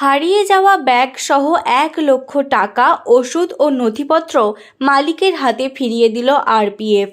হারিয়ে যাওয়া ব্যাগ সহ এক লক্ষ টাকা, ওষুধ ও নথিপত্র মালিকের হাতে ফিরিয়ে দিল আরপিএফ।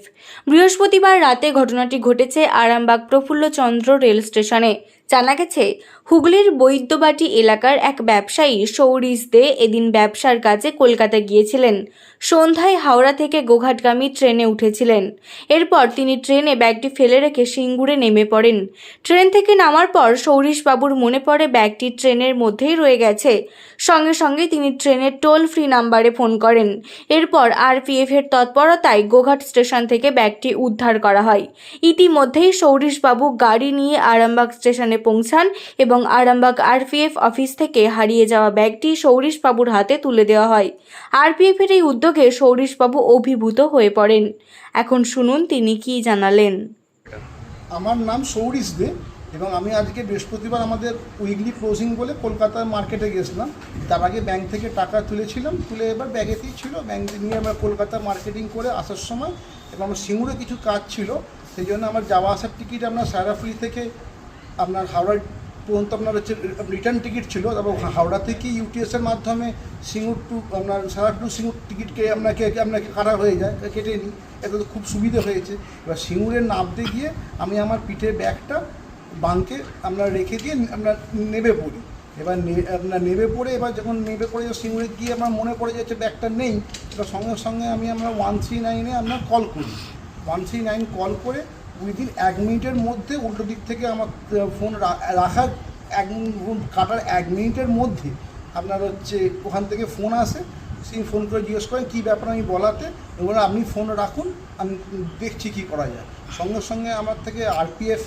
বৃহস্পতিবার রাতে ঘটনাটি ঘটেছে আরামবাগ প্রফুল্লচন্দ্র রেল স্টেশনে জানা গেছে, হুগলির বৈদ্যবাটি এলাকার এক ব্যবসায়ী সৌরিশ দে এদিন ব্যবসার কাজে কলকাতা গিয়েছিলেন। সন্ধ্যায় হাওড়া থেকে গোঘাটগামী ট্রেনে উঠেছিলেন। এরপর তিনি ট্রেনে ব্যাগটি ফেলে রেখে সিঙ্গুরে নেমে পড়েন। ট্রেন থেকে নামার পর সৌরিশবাবুর মনে পড়ে ব্যাগটি ট্রেনের মধ্যেই রয়ে গেছে। সঙ্গে সঙ্গে তিনি ট্রেনের টোল ফ্রি নাম্বারে ফোন করেন। এরপর আরপিএফ এর তৎপরতায় গোঘাট স্টেশন থেকে ব্যাগটি উদ্ধার করা হয়। ইতিমধ্যেই সৌরিশবাবু গাড়ি নিয়ে আরামবাগ স্টেশনে পৌঁছান এবং আরামবাগ আরপিএফ অফিস থেকে হারিয়ে যাওয়া ব্যাগটি সৌরিশবাবুর হাতে তুলে দেওয়া হয়। আরপিএফ এর এই উদ্যোগে সৌরিশবাবু অভিভূত হয়ে পড়েন। এখন শুনুন তিনি কি জানালেন। আমার নাম সৌরিশ দে এবং আমি আজকে বৃহস্পতিবার আমাদের উইকলি ক্লোজিং বলে কলকাতার মার্কেটে গেছিলাম। তার আগে ব্যাংক থেকে টাকা তুলেছিলাম। তুলে এবার ব্যাগেতেই ছিল। ব্যাংক নিয়ে আমরা কলকাতা মার্কেটিং করে আসার সময় এবং আমার সিঙ্গুরে কিছু কাজ ছিল। সেই জন্য আমার যাওয়া আসার টিকিট আপনার সারাফুলি থেকে আপনার হাওড়া পর্যন্ত আপনার হচ্ছে রিটার্ন টিকিট ছিল, এবং হাওড়া থেকে ইউটিএসের মাধ্যমে সিঙ্গুর টু, আপনার সারা টু সিঙ্গুর টিকিটকে আপনাকে আপনাকে কাটা হয়ে যায়, কেটে নিই। এটা তো খুব সুবিধা হয়েছে। এবার সিঙ্গুরে নামতে গিয়ে আমি আমার পিঠের ব্যাগটা বাঙ্কে আমরা রেখে দিয়ে আমরা নেবে পড়ি। এবার আপনার নেবে পড়ে, এবার যখন নেবে পড়ে সিঙ্গুরে গিয়ে আমার মনে পড়ে যাচ্ছে ব্যাগটা নেই, এবার সঙ্গে সঙ্গে আমি আমরা ওয়ান থ্রি নাইনে আপনার কল করি। ওয়ান থ্রি নাইন কল করে উইদিন এক মিনিটের মধ্যে উল্টো দিক থেকে আমার ফোন রাখার এক কাটার এক মিনিটের মধ্যে আপনার হচ্ছে ওখান থেকে ফোন আসে, সেই ফোন করে জিজ্ঞেস করেন, কী ব্যাপার আমি বলাতে? এবার আপনি ফোন রাখুন, আমি দেখছি কী করা যায়। সঙ্গে সঙ্গে আমার থেকে আরপিএফ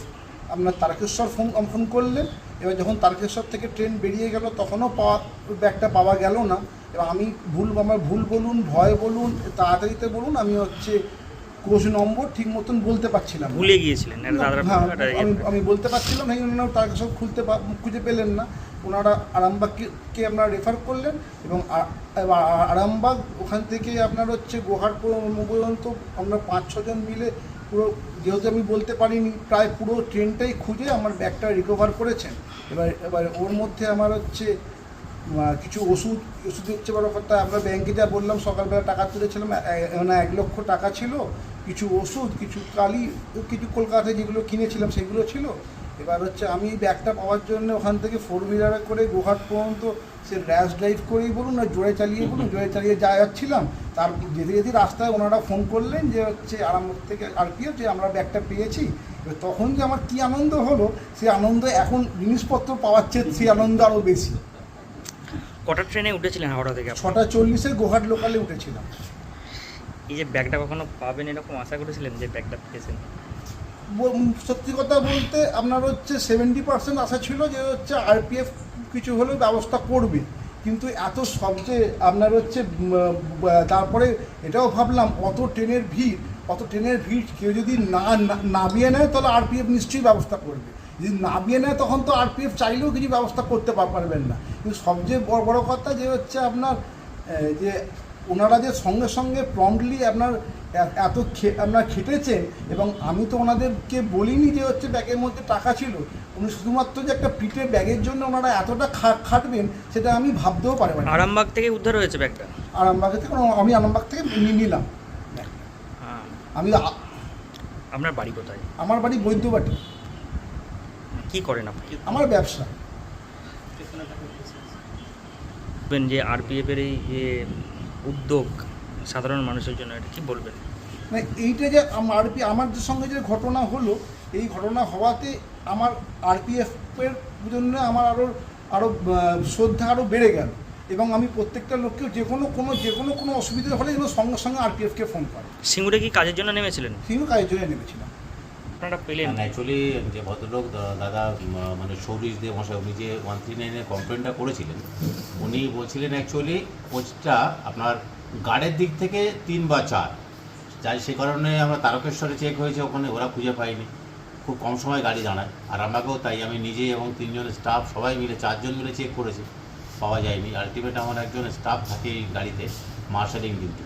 আপনার তারকেশ্বর ফোন ফোন করলেন। এবার যখন তারকেশ্বর থেকে ট্রেন বেরিয়ে গেল, তখনও পাওয়া, ব্যাগটা পাওয়া গেল না। এবার আমি ভুল, আমার ভুল বলুন, ভয় বলুন, তাড়াতাড়িতে বলুন, আমি হচ্ছে কোচ নম্বর ঠিক মতন বলতে পারছিলাম না। ভুলে গিয়েছিলেন একটা দাদার হ্যাঁ, ইয়ে- আমি আমি বলতে পারছিলাম না এই জন্য তাকে সব খুলতে পা- খুঁজে পেলেন না ওনারা আরামবাগকে আপনারা রেফার করলেন এবং আ- এবার আ- আরামবাগ ওখান থেকে আপনার হচ্ছে গোহাট প- পর্যন্ত আমরা পাঁচ ছজন মিলে পুরো যেহেতু আমি বলতে পারিনি প্রায় পুরো ট্রেনটাই খুঁজে আমার ব্যাগটা রিকভার করেছেন এবার এবার ওর মধ্যে আমার হচ্ছে আহ, কিছু ওষুধ ওষুধ হচ্ছে বড় কথা আমরা ব্যাংকে যা বললাম সকালবেলা টাকা তুলেছিলাম এ- এ- মানে এক লক্ষ টাকা ছিল কিছু ওষুধ কিছু কালি কিছু কলকাতায় যেগুলো কিনেছিলাম সেগুলো ছিল। এবার হচ্ছে আমি ব্যাগটা পাওয়ার জন্য ওখান থেকে ফোর হুইলারে করে গোহাট পর্যন্ত সে র্যাশ ড্রাইভ করেই বলুন না জোরে চালিয়ে বলুন জোরে চালিয়ে যা যাচ্ছিলাম তার যেতে যেতে রাস্তায় ওনারা ফোন করলেন যে হচ্ছে আরাম থেকে আর কি যে আমরা ব্যাগটা পেয়েছি। এবার তখন যে আমার কী আনন্দ হলো সে আনন্দ এখন জিনিসপত্র পাওয়ার চেয়ে সেই আনন্দ আরও বেশি। কটা ট্রেনে উঠেছিলেন হাওড়া থেকে? ছটা চল্লিশে গোহাট লোকালে উঠেছিলাম। এই যে ব্যাগটা কখনো পাবেন এরকম আশা করেছিলেন যে ব্যাগটা পেয়েছেন? সত্যি কথা বলতে আপনার হচ্ছে সেভেন্টি পার্সেন্ট আশা ছিল যে হচ্ছে আরপিএফ কিছু হলেও ব্যবস্থা করবে। কিন্তু এত সবচেয়ে আপনার হচ্ছে তারপরে এটাও ভাবলাম, অত ট্রেনের ভিড়, অত ট্রেনের ভিড় কেউ যদি না, না- নামিয়ে নেয় তাহলে আরপিএফ নিশ্চয়ই ব্যবস্থা করবে। যদি নামিয়ে নেয় তখন তো আরপিএফ চাইলেও কিছু ব্যবস্থা করতে পারবেন না। কিন্তু সবচেয়ে বড় বড় কথা যে হচ্ছে আপনার যে ওনারা যে সঙ্গে সঙ্গে প্রম্পটলি আপনার এত খে- আপনার খেটেছেন এবং আমি তো ওনাদেরকে বলিনি যে হচ্ছে ব্যাগের মধ্যে টাকা ছিল উনি শুধুমাত্র যে একটা পিঠে ব্যাগের জন্য ওনারা এতটা খা- খাটবেন সেটা আমি ভাবতেও পারি না আরামবাগ থেকে উদ্ধার হয়েছে ব্যাগটা? আরামবাগ থেকে আমি আরামবাগ থেকে নিয়ে নিলাম। হ্যাঁ। আমি আপনার বাড়ি কোথায়? আমার বাড়ি বৈদ্যবাটি। কি করেন আপনি? আমার ব্যবসা। যে আরপিএফ এর এই উদ্যোগ সাধারণ মানুষের জন্য এটা কি বলবেন? মানে এইটা যে আমার আরপি আমার যে সঙ্গে যে ঘটনা হলো এই ঘটনা হওয়াতে আমার আরপিএফের জন্য আমার আরও আরও শ্রদ্ধা আরও বেড়ে গেল। এবং আমি প্রত্যেকটা লোককে যে কোনো কোনো যে কোনো কোনো অসুবিধা হলে যেন সঙ্গে সঙ্গে আরপিএফকে ফোন করে। সিঙ্গুরে কি কাজের জন্য নেমেছিলেন? সেও কাজের জন্য নেমেছিলাম। আপনারা পেলেন অ্যাকচুয়ালি যে ভদ্রলোক দাদা মানে সৌরিশ দেব মশাই উনি যে ওয়ান থ্রি নাইনের কমপ্লেনটা করেছিলেন উনি বলছিলেন অ্যাকচুয়ালি কোচটা আপনার গার্ডের দিক থেকে তিন বা চার। যাই সে কারণে আমরা তারকেশ্বরে চেক হয়েছে ওখানে ওরা খুঁজে পাইনি খুব কম সময় গাড়ি দাঁড়ায়। আর আমাকেও তাই আমি নিজে এবং তিনজন স্টাফ সবাই মিলে চারজন মিলে চেক করেছি। পাওয়া যায়নি। আলটিমেট আমার একজন স্টাফ থাকে এই গাড়িতে মার্শালিং ডিউটি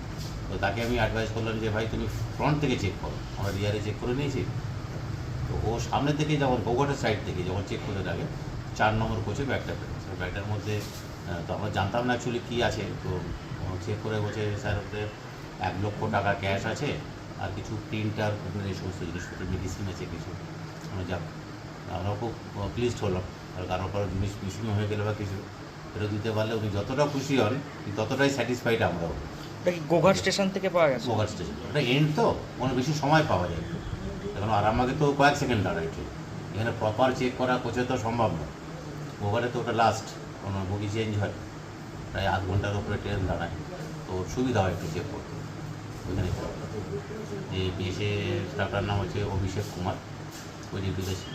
তো তাকে আমি অ্যাডভাইস করলাম যে ভাই তুমি ফ্রন্ট থেকে চেক করো। আমরা রিয়ারে চেক করে নিয়েছি। ও সামনে থেকে যখন গোঘাটের সাইড থেকে যখন চেক করতে থাকে চার নম্বর কোচে ব্যাগটা পেয়েছে ব্যাগটার মধ্যে তো আমরা জানতাম না অ্যাকচুয়ালি কী আছে তো চেক করে বলছে স্যার ওদের এক লক্ষ টাকা ক্যাশ আছে আর কিছু প্রিন্টার এই সমস্ত জিনিসপত্র মেডিসিন আছে কিছু। আমরা যাক আমরা খুব প্লিজড হলাম। আর কারোর কারও জিনিস মিসিং হয়ে গেলে বা কিছু ফেরত দিতে পারলে উনি যতটা খুশি হন ততটাই স্যাটিসফাইড আমরাও। এটা কি গোঘাট স্টেশন থেকে পাওয়া গেছে? মোগার স্টেশন ওটা এন্ড তো কোনো বেশি সময় পাওয়া যায় না। আর আমাকে তো কয়েক সেকেন্ড দাঁড়াইছে এখানে প্রপার চেক করা কোচে তো সম্ভব না। ওখানে তো ওটা লাস্ট কোনো বগি চেঞ্জ হয় প্রায় আধ ঘণ্টার উপরে ট্রেন দাঁড়ায়। তো সুবিধা হয় একটু চেক করতে। ওইখানে যে বিএসএ স্টাফটার নাম হচ্ছে অভিষেক কুমার। ওই যে ছিল